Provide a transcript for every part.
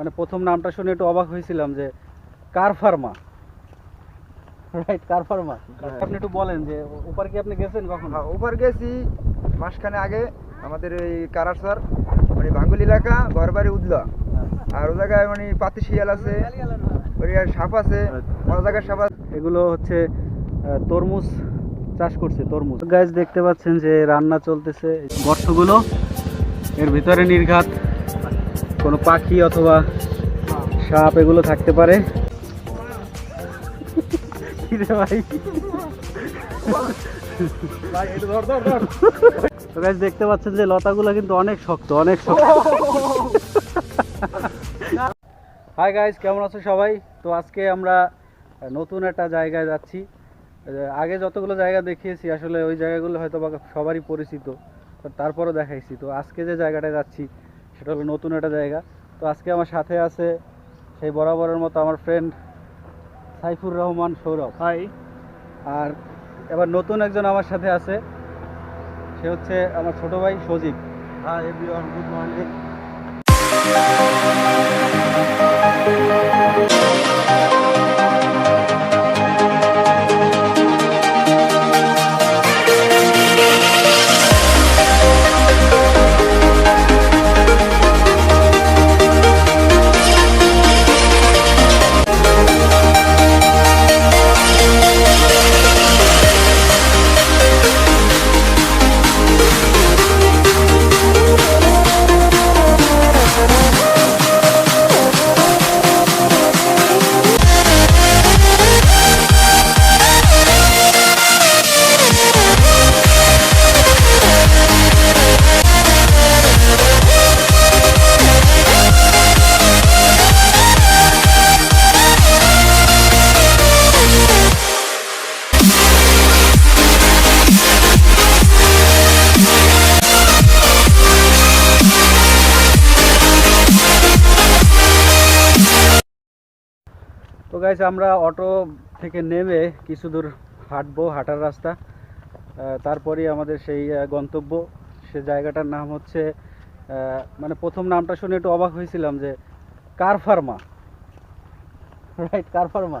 মানে প্রথম নামটা শুনে একটু অবাক হয়েছিলাম যে কার ফার্মা? রাইট কার ফার্মা? আপনি একটু বলেন যে ওপার কি আপনি গেছেন কখন? হ্যাঁ, ওপার গেছি মাসখানে আগে। আমাদের এই কারারসর মানে ভাঙ্গুল এলাকা ঘর বাড়ি উদলা আর ও জায়গায় মানে পাতি শিয়াল আছে সাপ আছে অন্য জায়গায় সাপ আছে। এগুলো হচ্ছে তরমুজ চাষ করছে তরমুজ। গাছ দেখতে পাচ্ছেন যে রান্না চলতেছে। গর্তগুলো এর ভিতরে নির্ঘাত। কোনো পাখি অথবা সাপ এগুলো থাকতে পারে। দেখতে পাচ্ছেন যে লতাগুলো কিন্তু অনেক শক্ত অনেক শক্ত। হাই গাইস কেমন আছো সবাই? তো আজকে আমরা নতুন একটা জায়গায় যাচ্ছি। আগে যতগুলো জায়গা দেখিয়েছি আসলে ওই জায়গাগুলো হয়তো বা সবারই পরিচিত তারপরও দেখাইছি। তো আজকে যে জায়গাটায় যাচ্ছি সেটা হলো নতুন একটা জায়গা। তো আজকে আমার সাথে আছে সেই বরাবরের মতো আমার ফ্রেন্ড সাইফুর রহমান সৌরভ। হাই আর এবার নতুন একজন আমার সাথে আছে সে হচ্ছে আমার ছোট ভাই Sajib. Hi everyone good morning তো গাইস আমরা অটো থেকে নেমে কিছু দূর হাঁটবো হাঁটার রাস্তা। আহ, তারপরেই আমাদের সেই গন্তব্য। সে জায়গাটার নাম হচ্ছে মানে প্রথম নামটা শুনে একটু অবাক হয়েছিলাম যে কার ফার্মা রাইট কার ফার্মা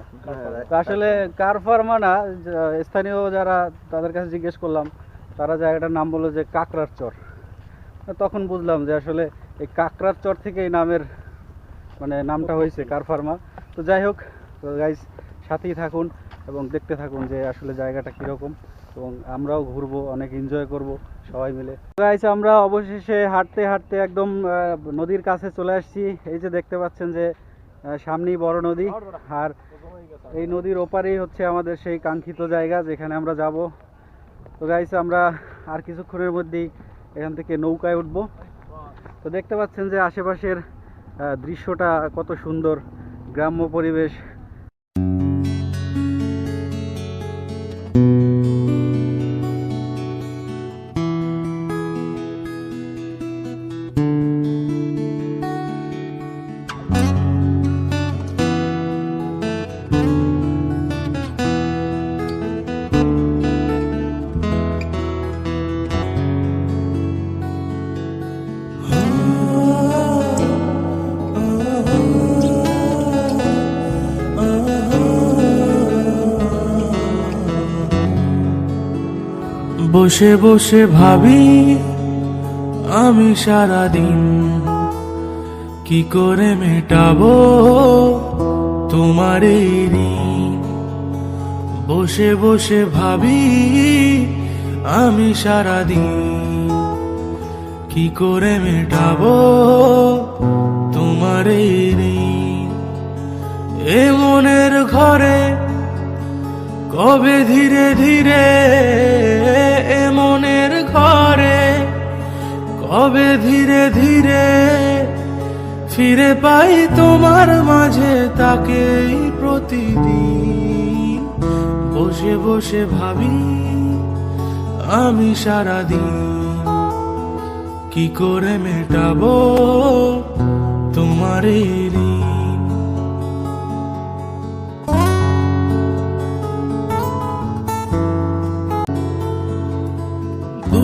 তো আসলে কার ফার্মা না স্থানীয় যারা তাদের কাছে জিজ্ঞেস করলাম তারা জায়গাটার নাম বলল যে কাকড়ার চর। তখন বুঝলাম যে আসলে এই কাকড়ার চর থেকে এই নামের মানে নামটা হয়েছে কার ফার্মা তো যাই হোক তো গাইজ সাথেই থাকুন এবং দেখতে থাকুন যে আসলে জায়গাটা কীরকম এবং আমরাও ঘুরবো, অনেক এনজয় করব, সবাই মিলে। গাইজ আমরা অবশেষে হাঁটতে হাঁটতে একদম নদীর কাছে চলে আসছি। এই যে দেখতে পাচ্ছেন যে সামনেই বড় নদী আর এই নদীর ওপারেই হচ্ছে আমাদের সেই কাঙ্ক্ষিত জায়গা যেখানে আমরা যাব। তো গাইজ আমরা আর কিছুক্ষণের মধ্যেই এখান থেকে নৌকায় উঠব। তো দেখতে পাচ্ছেন যে আশেপাশের দৃশ্যটা কত সুন্দর, গ্রাম্য পরিবেশ বসে বসে ভাবি, আমি সারাদিন কি করে মেটাবো তোমার ঋণ? বসে বসে ভাবি, আমি সারাদিন কি করে মেটাবো তোমার ঋণ? এ মনের ঘরে কবে ধীরে ধীরে এ মনের ঘরে, কবে ধীরে ধীরে ফিরে পাই তোমার মাঝে তাকেই প্রতিদিন। বসে বসে ভাবি আমি সারাদিন কি করে মেটাবো তোমার এই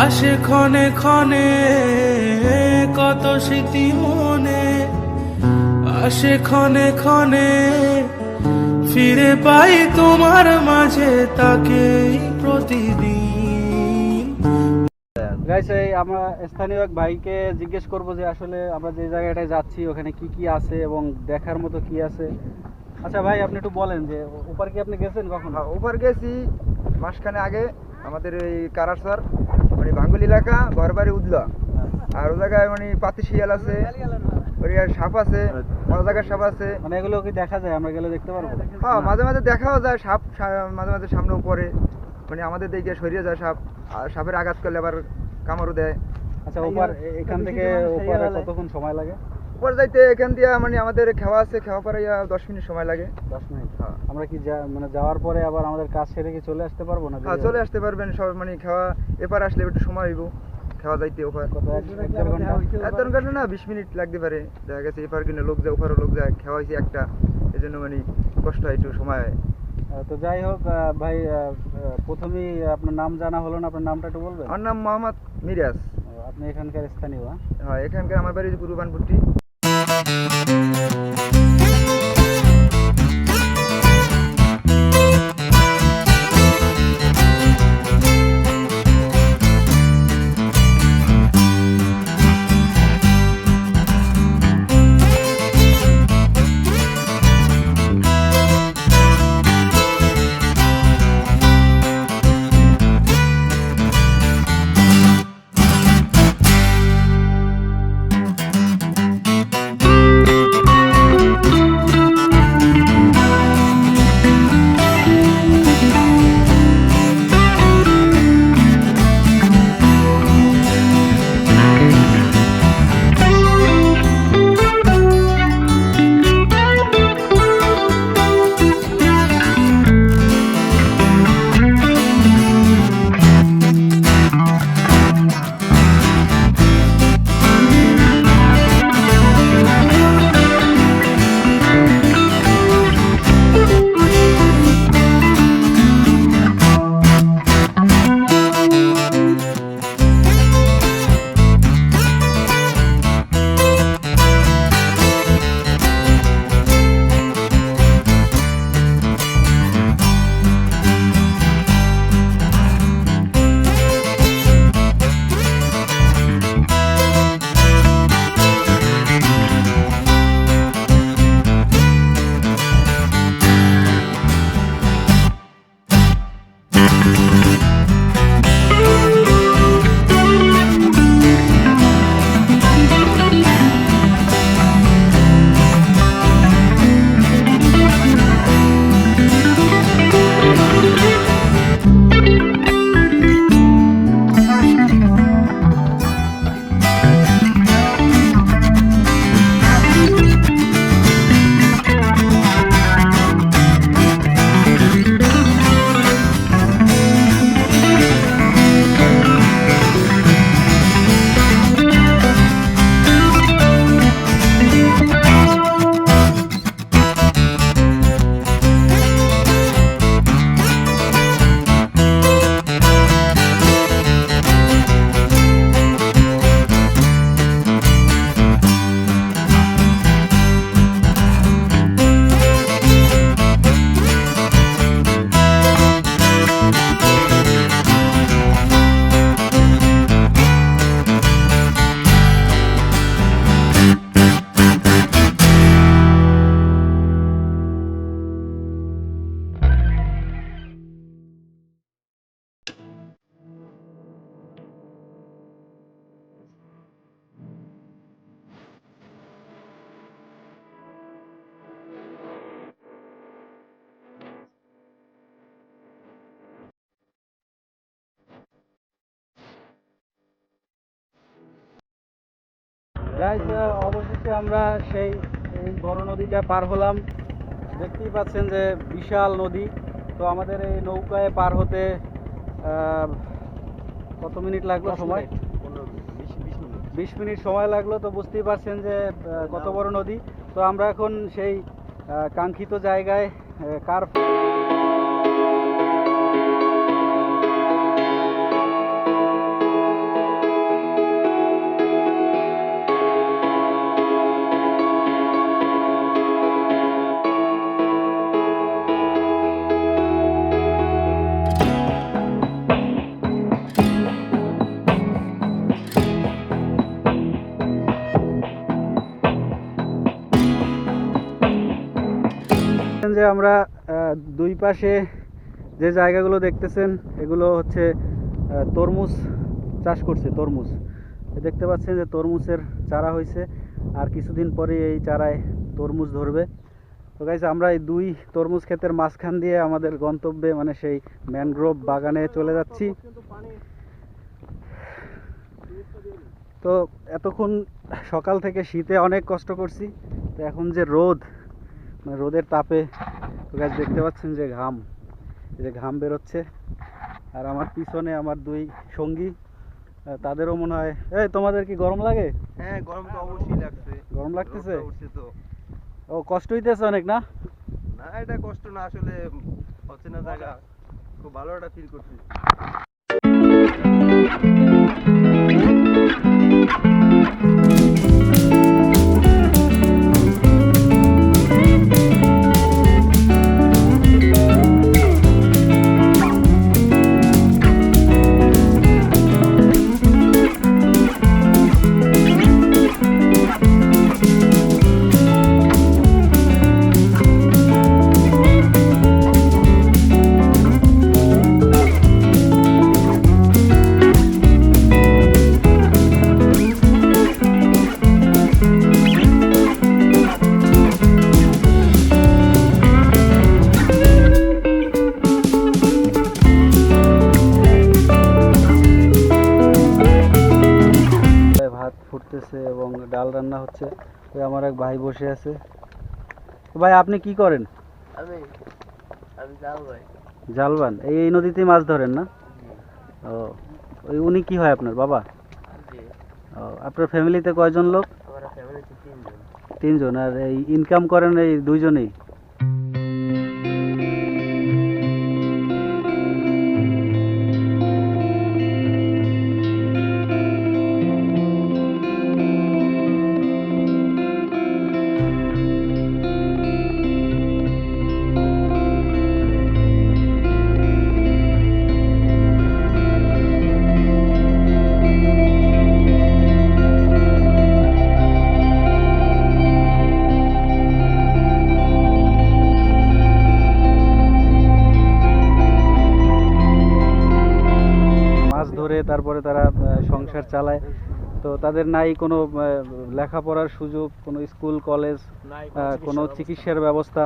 আসে ক্ষণে ক্ষণে কত স্মৃতি মনে। আসে ক্ষণে ক্ষণে ফিরে পাই তোমার মাঝে তাকেই প্রতিদিন। গাইস এই আমরা স্থানীয় এক ভাইকে জিজ্ঞেস করব যে আসলে আমরা যে জায়গাটায় যাচ্ছি ওখানে কি কি আছে এবং দেখার মতো কি আছে? আচ্ছা ভাই আপনি একটু বলেন যে ওপার কি আপনি গেছেন কখন? হ্যাঁ, ওপার গেছি মাসখানে আগে আমাদের এই কারার স্যার। মানে বাঙ্গুল এলাকা ঘর বাড়ি উদলা আর ও জায়গায় মানে পাতি শিয়াল আছে ওই সাপ আছে অন্য জায়গায় সাপ আছে। মানে এগুলো কি দেখা যায়? আমরা গেলে দেখতে পারব? হ্যাঁ মাঝে মাঝে দেখাও যায় সাপ মাঝে মাঝে সামনেও পড়ে মানে আমাদের দিকে সরিয়ে যায় সাপ আর সাপের আঘাত করলে আবার কামড়ও দেয়। আচ্ছা ওপার এখান থেকে ওপারে কতক্ষণ সময় লাগে? উপর যাইতে এখান দিয়ে মানে আমাদের খাওয়া আছে খাওয়া পরে দশ মিনিট সময় লাগে। দশ মিনিট হ্যাঁ। আমরা কি যা- মানে যাওয়ার পরে আবার আমাদের কাজ সেরে কি চলে আসতে পারব না হ্যাঁ চলে আসতে পারবেন সব মানে খাওয়া এপার আসলে একটু সময় হইব খাওয়া যাইতে ওপার। এক দেড় ঘণ্টা? না বিশ মিনিট লাগতে পারে। দেখা গেছে এপার কিনে লোক যায় ওপারও লোক যায় খাওয়া হয়েছে একটা। এই জন্য মানে কষ্ট হয় একটু সময় হয়। তো যাই হোক ভাই প্রথমেই আপনার নাম জানা হলো না আপনার নামটা একটু বলবেন? আমার নাম মোহাম্মদ মিরাজ। আপনি এখানকার স্থানীয় হ্যাঁ? হ্যাঁ এখানকার আমার বাড়ি কুরবানপুরটি Música গাইস অবশেষে আমরা সেই এই বড় নদীটা পার হলাম। দেখতেই পাচ্ছেন যে বিশাল নদী। তো আমাদের এই নৌকায় পার হতে কত মিনিট লাগল সময়? বিশ মিনিট। সময় লাগল তো বুঝতেই পারছেন যে কত বড় নদী। তো আমরা এখন সেই কাঙ্ক্ষিত জায়গায় কার যে আমরা দুই পাশে যে জায়গাগুলো দেখতেছেন, এগুলো হচ্ছে তরমুজ চাষ করছে, তরমুজ। দেখতে পাচ্ছেন যে তরমুজের চারা হয়েছে আর কিছুদিন পরে এই চারায় তরমুজ ধরবে। তো গাইজ আমরা এই দুই তরমুজ ক্ষেতের মাঝখান দিয়ে আমাদের গন্তব্যে মানে সেই ম্যানগ্রোভ বাগানে চলে যাচ্ছি। তো এতক্ষণ সকাল থেকে শীতে অনেক কষ্ট করছি। তো এখন যে রোদ রোদের তাপে তো গাছ দেখতে পাচ্ছেন যে ঘাম এই যে ঘাম বেরোচ্ছে। আর আমার পিছনে আমার দুই সঙ্গী তাদেরও মনে হয় এই তোমাদের কি গরম লাগে? হ্যাঁ গরম তো অবশ্যই লাগছে। গরম লাগতেছে? তো ও কষ্ট হইতেছে অনেক না? না এটা কষ্ট না আসলে অচেনা জায়গা। খুব ভালো একটা ফিল করছি। ডাল রান্না হচ্ছে। আমার এক ভাই বসে আছে। ভাই আপনি কি করেন? আমি আমি জাল ভাই জালবান? এই এই নদীতেই মাছ ধরেন না? ও ওই উনি কি হয় আপনার বাবা? ও আপনার ফ্যামিলিতে কয়জন লোক? আমার ফ্যামিলিতে তিনজন। তিনজন আর এই ইনকাম করেন এই দুইজনেই? সংসার চালায়। তো তাদের নাই কোনো আহ, লেখাপড়ার সুযোগ কোনো স্কুল কলেজ আহ, কোনো চিকিৎসার ব্যবস্থা।